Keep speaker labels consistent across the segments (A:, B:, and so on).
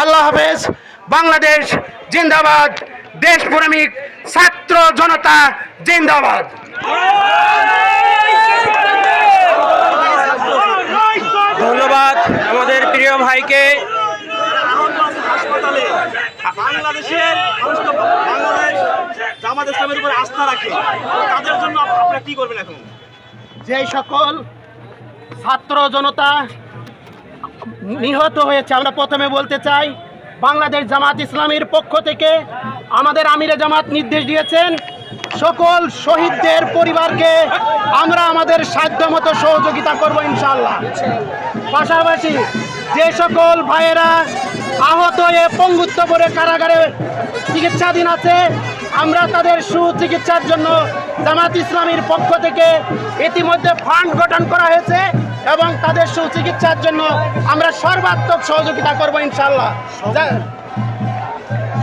A: আল্লাহ হাফেজ বাংলাদেশ জিন্দাবাদ দেশ দেশপ্রেমিক ছাত্র জনতা জিন্দাবাদ।
B: ধন্যবাদ আমাদের প্রিয় ভাইকে।
C: হাসপাতালে বাংলাদেশের মানুষ বাংলাদেশ জামাত ইসলামের উপর আস্থা রাখে। তাদের জন্য আপনারা কি করবেন এখন?
A: যে সকল ছাত্র জনতা নিহত হয়েছে। আমরা প্রথমে বলতে চাই, বাংলাদেশ জামাত ইসলামীর পক্ষ থেকে আমাদের আমিরে জামাত নির্দেশ দিয়েছেন, সকল শহীদদের পরিবারকে আমরা আমাদের সাধ্যমতো সহযোগিতা করব ইনশাল্লাহ পাশাপাশি যে সকল ভাইয়েরা আহত হয়ে পঙ্গুত্ব করে কারাগারে চিকিৎসাধীন আছে, আমরা তাদের সুচিকিৎসার জন্য জামাত ইসলামীর পক্ষ থেকে ইতিমধ্যে ফান্ড গঠন করা হয়েছে। এবং তাদের সুচিকিৎসার জন্য আমরা সর্বাত্মক সহযোগিতা করব ইনশাল্লাহ যা-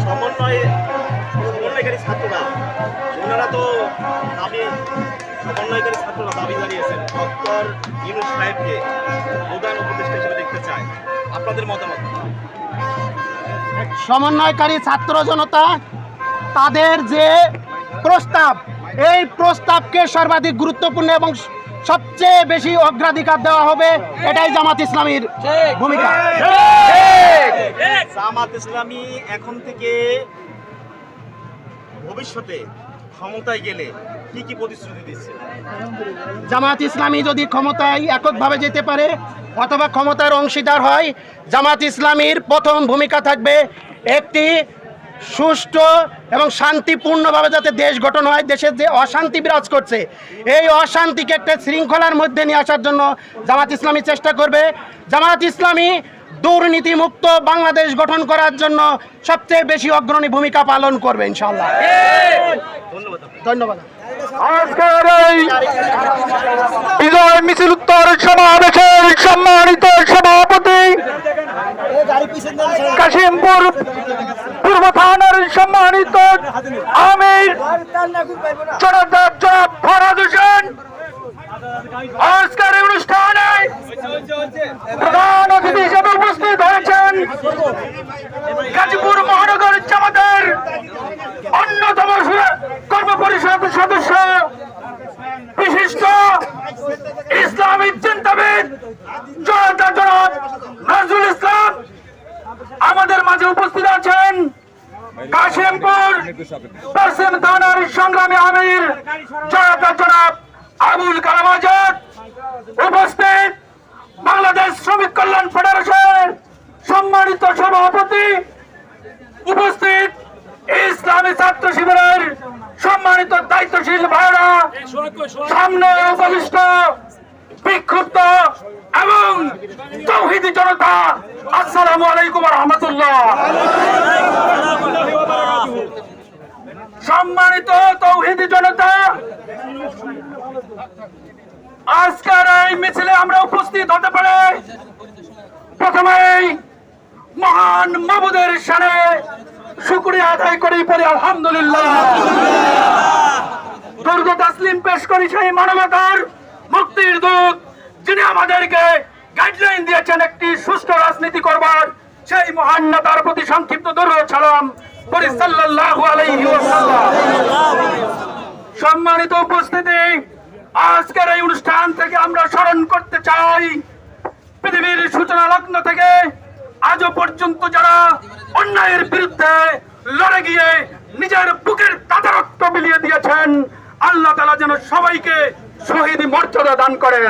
C: সমন্বয়কারী ছাত্ররা ওনারা তো দাবি সমন্বয়কারী ছাত্ররা দাবি জানিয়েছেন। ডক্টর ইউনুস সাহেবকে প্রধান উপদেষ্টা হিসেবে দেখতে চায়। আপনাদের মতামত?
A: সমন্বয়কারী ছাত্র জনতা তাদের যে প্রস্তাব এই প্রস্তাবকে সর্বাধিক গুরুত্বপূর্ণ এবং সবচেয়ে বেশি অগ্রাধিকার দেওয়া হবে এটাই জামাত ইসলামীর ভূমিকা।
C: জামাত ইসলামী এখন থেকে ভবিষ্যতে ক্ষমতায় গেলে কি কি প্রতিশ্রুতি দিচ্ছে?
A: জামাত ইসলামী যদি ক্ষমতায় এককভাবে যেতে পারে অথবা ক্ষমতার অংশীদার হয় জামাত ইসলামীর প্রথম ভূমিকা থাকবে একটি সুষ্ঠু এবং শান্তিপূর্ণভাবে যাতে দেশ গঠন হয় দেশের যে অশান্তি বিরাজ করছে এই অশান্তিকে একটা শৃঙ্খলার মধ্যে নিয়ে আসার জন্য জামাত ইসলামী চেষ্টা করবে। জামাত ইসলামী দুর্নীতিমুক্ত বাংলাদেশ গঠন করার জন্য সবচেয়ে বেশি অগ্রণী ভূমিকা পালন করবে ইনশাল্লাহ
C: ধন্যবাদ।
D: আজকের এই বিজয় মিছিল উত্তর সমাবেশের সম্মানিত সভাপতি কাশিমপুর পূর্ব থানার সম্মানিত আমির হোসেন। আজকের অনুষ্ঠানে প্রধান অতিথি হিসেবে উপস্থিত হয়েছেন গাজীপুর মহানগর জামাতের অন্যতম কর্ম সদস্য, বিশিষ্ট ইসলামী চিন্তাবিদ, জনতা জনাব নজরুল ইসলাম। আমাদের মাঝে উপস্থিত আছেন কাশিমপুর পশ্চিম থানার সংগ্রামী আমির, জনতা জনাব আবুল কালাম আজাদ উপস্থিত বাংলাদেশ শ্রমিক কল্যাণ ফেডারেশনের সম্মানিত সভাপতি উপস্থিত ইসলামী ছাত্র শিবিরের সম্মানিত দায়িত্বশীল ভাইরা, সামনে উপবিষ্ট, বিক্ষুব্ধ এবং তৌহিদি জনতা, আসসালামু আলাইকুম রহমতুল্লাহ। সম্মানিত তৌহিদি জনতা, আজকের এই মিছিলে আমরা উপস্থিত হতে পারে। প্রথমেই মহান মাবুদের সানে শুক্রিয়া আদায় করি পড়ি আলহামদুলিল্লাহ। দুর্গ তাসলিম পেশ করি সেই মানবতার মুক্তির দূত, যিনি আমাদেরকে গাইডলাইন দিয়েছেন একটি সুস্থ রাজনীতি করবার, সেই মহান নেতার প্রতি সংক্ষিপ্ত দুর্গ সালাম। সম্মানিত উপস্থিতি, আজকের এই অনুষ্ঠান থেকে আমরা স্মরণ করতে চাই, পৃথিবীর সূচনা লগ্ন থেকে আজও পর্যন্ত যারা অন্যায়ের বিরুদ্ধে লড়ে গিয়ে নিজের বুকের তাজা বিলিয়ে দিয়েছেন, আল্লাহ তালা যেন সবাইকে শহীদ মর্যাদা দান করেন।